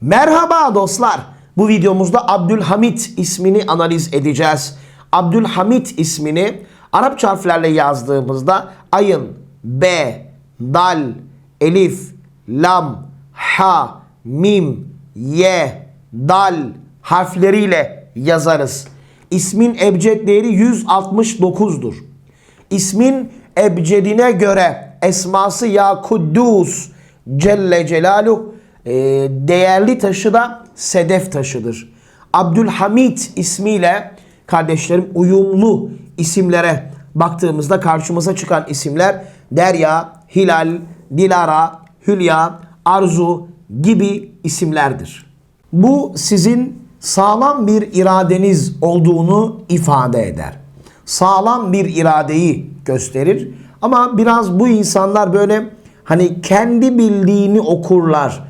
Merhaba dostlar. Bu videomuzda Abdülhamit ismini analiz edeceğiz. Abdülhamit ismini Arapça harflerle yazdığımızda ayın B, dal, elif, lam, ha, mim, ye, dal harfleriyle yazarız. İsmin ebced değeri 169'dur. İsmin ebcedine göre esması ya Kuddus Celle Celaluhu e, değerli taşı da sedef taşıdır. Abdülhamit ismiyle kardeşlerim uyumlu isimlere baktığımızda karşımıza çıkan isimler Derya, Hilal, Dilara, Hülya, Arzu gibi isimlerdir. Bu sizin sağlam bir iradeniz olduğunu ifade eder. Sağlam bir iradeyi gösterir. Ama biraz bu insanlar böyle hani kendi bildiğini okurlar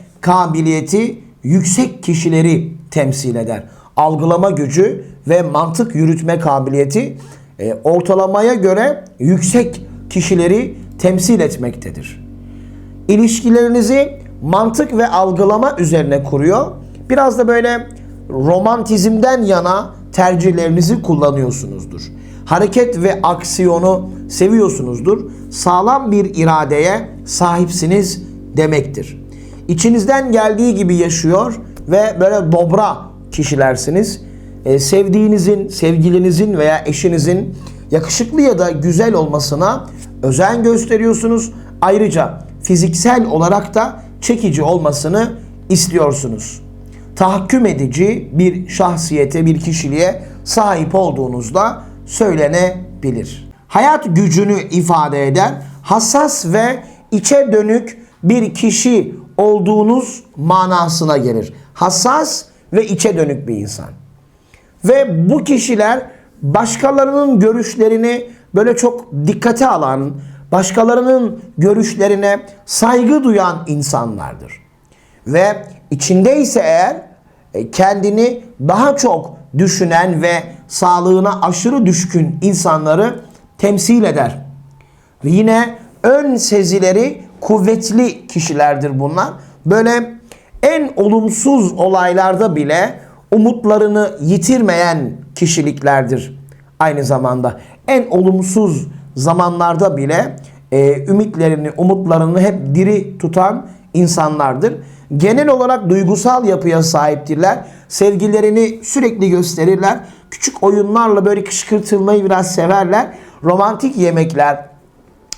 kabiliyeti yüksek kişileri temsil eder. Algılama gücü ve mantık yürütme kabiliyeti e, ortalamaya göre yüksek kişileri temsil etmektedir. İlişkilerinizi mantık ve algılama üzerine kuruyor. Biraz da böyle romantizmden yana tercihlerinizi kullanıyorsunuzdur. Hareket ve aksiyonu seviyorsunuzdur. Sağlam bir iradeye sahipsiniz demektir. İçinizden geldiği gibi yaşıyor ve böyle dobra kişilersiniz. Ee, sevdiğinizin, sevgilinizin veya eşinizin yakışıklı ya da güzel olmasına özen gösteriyorsunuz. Ayrıca fiziksel olarak da çekici olmasını istiyorsunuz. Tahakküm edici bir şahsiyete, bir kişiliğe sahip olduğunuzda söylenebilir. Hayat gücünü ifade eder, hassas ve içe dönük bir kişi olduğunuz manasına gelir. Hassas ve içe dönük bir insan. Ve bu kişiler başkalarının görüşlerini böyle çok dikkate alan, başkalarının görüşlerine saygı duyan insanlardır. Ve içindeyse eğer e, kendini daha çok düşünen ve sağlığına aşırı düşkün insanları temsil eder. Ve yine ön sezileri kuvvetli kişilerdir bunlar. Böyle en olumsuz olaylarda bile umutlarını yitirmeyen kişiliklerdir. Aynı zamanda en olumsuz zamanlarda bile e, ümitlerini, umutlarını hep diri tutan insanlardır. Genel olarak duygusal yapıya sahiptirler. Sevgilerini sürekli gösterirler. Küçük oyunlarla böyle kışkırtılmayı biraz severler. Romantik yemekler,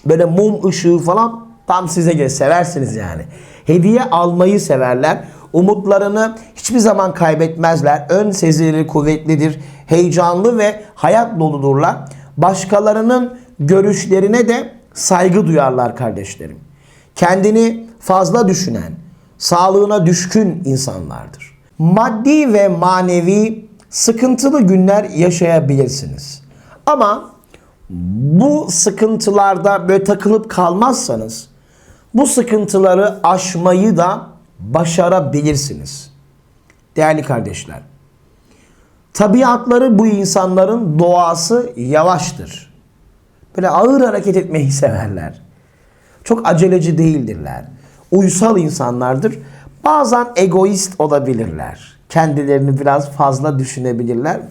böyle mum ışığı falan tam size göre seversiniz yani. Hediye almayı severler. Umutlarını hiçbir zaman kaybetmezler. Ön sezileri kuvvetlidir. Heyecanlı ve hayat doludurlar. Başkalarının görüşlerine de saygı duyarlar kardeşlerim. Kendini fazla düşünen, sağlığına düşkün insanlardır. Maddi ve manevi sıkıntılı günler yaşayabilirsiniz. Ama bu sıkıntılarda böyle takılıp kalmazsanız bu sıkıntıları aşmayı da başarabilirsiniz. Değerli kardeşler. Tabiatları bu insanların doğası yavaştır. Böyle ağır hareket etmeyi severler. Çok aceleci değildirler. Uysal insanlardır. Bazen egoist olabilirler. Kendilerini biraz fazla düşünebilirler.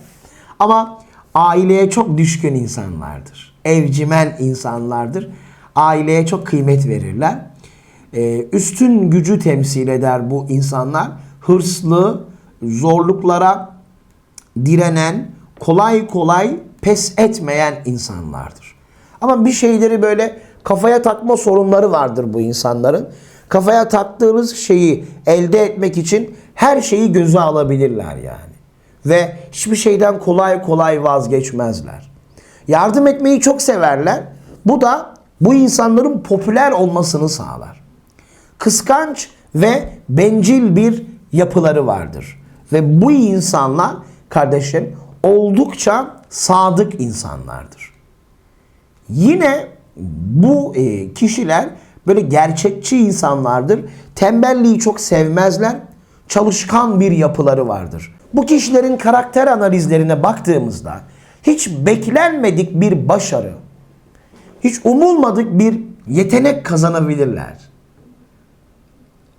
Ama aileye çok düşkün insanlardır. Evcimen insanlardır. Aileye çok kıymet verirler. Ee, üstün gücü temsil eder bu insanlar. Hırslı, zorluklara direnen, kolay kolay pes etmeyen insanlardır. Ama bir şeyleri böyle kafaya takma sorunları vardır bu insanların. Kafaya taktığınız şeyi elde etmek için her şeyi göze alabilirler yani. Ve hiçbir şeyden kolay kolay vazgeçmezler. Yardım etmeyi çok severler. Bu da bu insanların popüler olmasını sağlar. Kıskanç ve bencil bir yapıları vardır. Ve bu insanlar kardeşlerim oldukça sadık insanlardır. Yine bu e, kişiler böyle gerçekçi insanlardır. Tembelliği çok sevmezler. Çalışkan bir yapıları vardır. Bu kişilerin karakter analizlerine baktığımızda hiç beklenmedik bir başarı, hiç umulmadık bir yetenek kazanabilirler.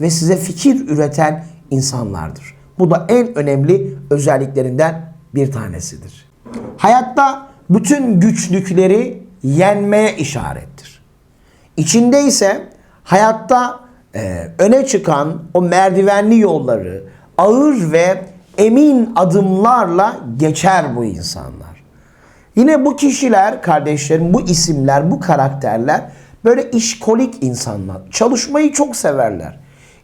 ve size fikir üreten insanlardır. Bu da en önemli özelliklerinden bir tanesidir. Hayatta bütün güçlükleri yenmeye işarettir. İçinde ise hayatta e, öne çıkan o merdivenli yolları ağır ve emin adımlarla geçer bu insanlar. Yine bu kişiler, kardeşlerim, bu isimler, bu karakterler böyle işkolik insanlar. Çalışmayı çok severler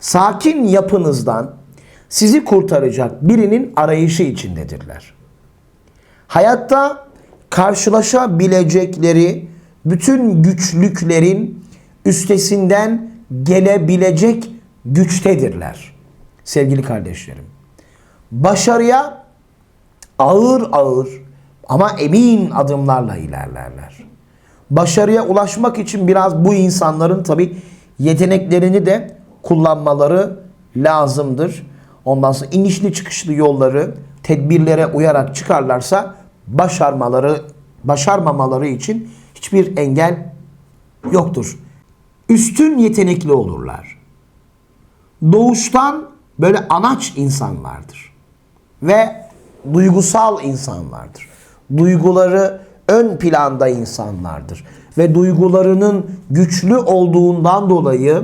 sakin yapınızdan sizi kurtaracak birinin arayışı içindedirler. Hayatta karşılaşabilecekleri bütün güçlüklerin üstesinden gelebilecek güçtedirler. Sevgili kardeşlerim. Başarıya ağır ağır ama emin adımlarla ilerlerler. Başarıya ulaşmak için biraz bu insanların tabi yeteneklerini de kullanmaları lazımdır. Ondan sonra inişli çıkışlı yolları tedbirlere uyarak çıkarlarsa başarmaları başarmamaları için hiçbir engel yoktur. Üstün yetenekli olurlar. Doğuştan böyle anaç insanlardır. Ve duygusal insanlardır. Duyguları ön planda insanlardır. Ve duygularının güçlü olduğundan dolayı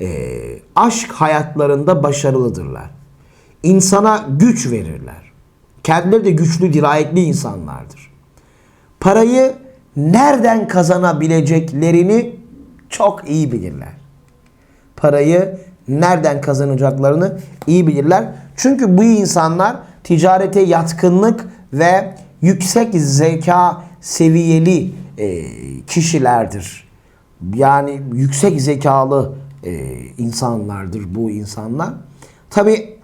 e, aşk hayatlarında başarılıdırlar. İnsana güç verirler. Kendileri de güçlü, dirayetli insanlardır. Parayı nereden kazanabileceklerini çok iyi bilirler. Parayı nereden kazanacaklarını iyi bilirler. Çünkü bu insanlar ticarete yatkınlık ve yüksek zeka seviyeli e, kişilerdir. Yani yüksek zekalı e, insanlardır bu insanlar. Tabi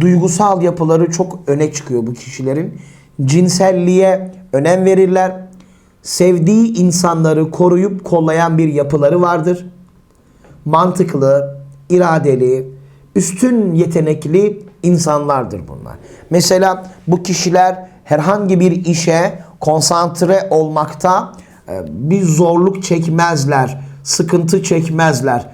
duygusal yapıları çok öne çıkıyor bu kişilerin. Cinselliğe önem verirler. Sevdiği insanları koruyup kollayan bir yapıları vardır. Mantıklı, iradeli, üstün yetenekli insanlardır bunlar. Mesela bu kişiler herhangi bir işe konsantre olmakta e, bir zorluk çekmezler, sıkıntı çekmezler.